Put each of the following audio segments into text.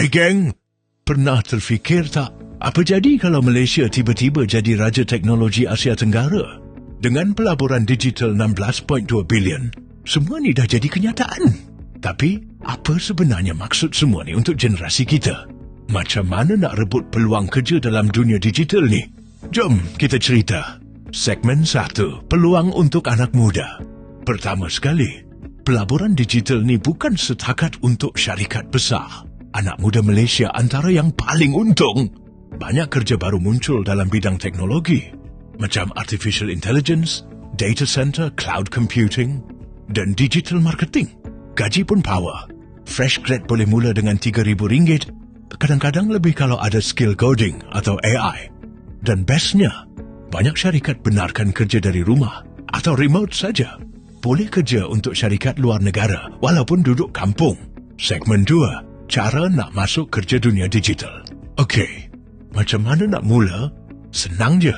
Hai geng, pernah terfikir tak apa jadi kalau Malaysia tiba-tiba jadi raja teknologi Asia Tenggara? Dengan pelaburan digital 16.2 bilion, semua ni dah jadi kenyataan. Tapi, apa sebenarnya maksud semua ni untuk generasi kita? Macam mana nak rebut peluang kerja dalam dunia digital ni? Jom kita cerita. Segmen 1, peluang untuk anak muda. Pertama sekali, pelaburan digital ni bukan setakat untuk syarikat besar. Anak muda Malaysia antara yang paling untung. Banyak kerja baru muncul dalam bidang teknologi. Macam artificial intelligence, data center, cloud computing dan digital marketing. Gaji pun power. Fresh grad boleh mula dengan RM3,000. Kadang-kadang lebih kalau ada skill coding atau AI. Dan bestnya, banyak syarikat benarkan kerja dari rumah atau remote saja. Boleh kerja untuk syarikat luar negara walaupun duduk kampung. Segmen 2, cara nak masuk kerja dunia digital. Okey, macam mana nak mula? Senang je.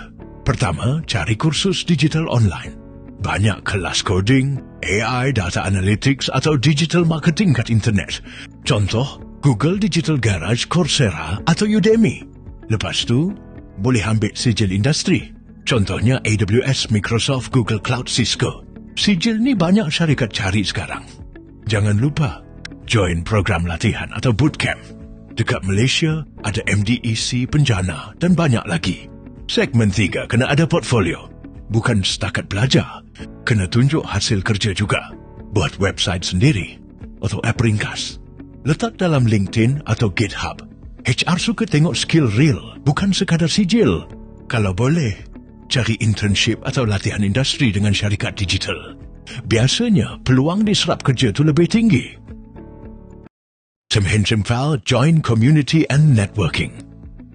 Pertama, cari kursus digital online. Banyak kelas coding, AI, data analytics atau digital marketing kat internet. Contoh, Google Digital Garage, Coursera atau Udemy. Lepas tu, boleh ambil sijil industri. Contohnya AWS, Microsoft, Google Cloud, Cisco. Sijil ni banyak syarikat cari sekarang. Jangan lupa, join program latihan atau bootcamp. Dekat Malaysia, ada MDEC, Penjana dan banyak lagi. Segmen 3 kena ada portfolio. Bukan setakat belajar, kena tunjuk hasil kerja juga. Buat website sendiri atau app ringkas. Letak dalam LinkedIn atau GitHub. HR suka tengok skill real, bukan sekadar sijil. Kalau boleh, cari internship atau latihan industri dengan syarikat digital. Biasanya, peluang diserap kerja tu lebih tinggi. Semhen Simfal join community and networking.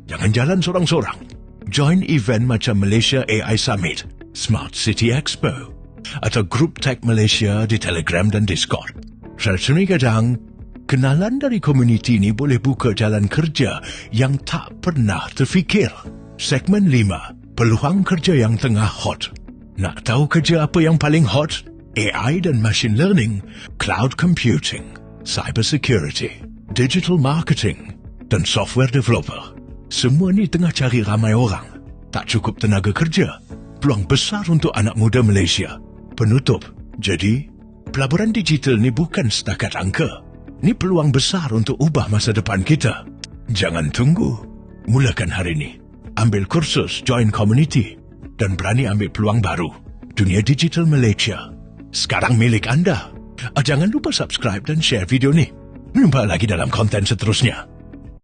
Jangan jalan sorang-sorang. Join event macam Malaysia AI Summit, Smart City Expo atau Group Tech Malaysia di Telegram dan Discord. Serseri kadang, kenalan dari komuniti ini boleh buka jalan kerja yang tak pernah terfikir. Segmen 5, peluang kerja yang tengah hot. Nak tahu kerja apa yang paling hot? AI dan machine learning, cloud computing, cyber security digital marketing dan software developer. Semua ni tengah cari ramai orang. Tak cukup tenaga kerja. Peluang besar untuk anak muda Malaysia. Penutup. Jadi, pelaburan digital ni bukan setakat angka. Ni peluang besar untuk ubah masa depan kita. Jangan tunggu. Mulakan hari ini. Ambil kursus, join community dan berani ambil peluang baru. Dunia Digital Malaysia. Sekarang milik anda. Ah, jangan lupa subscribe dan share video ni. Jumpa lagi dalam konten seterusnya.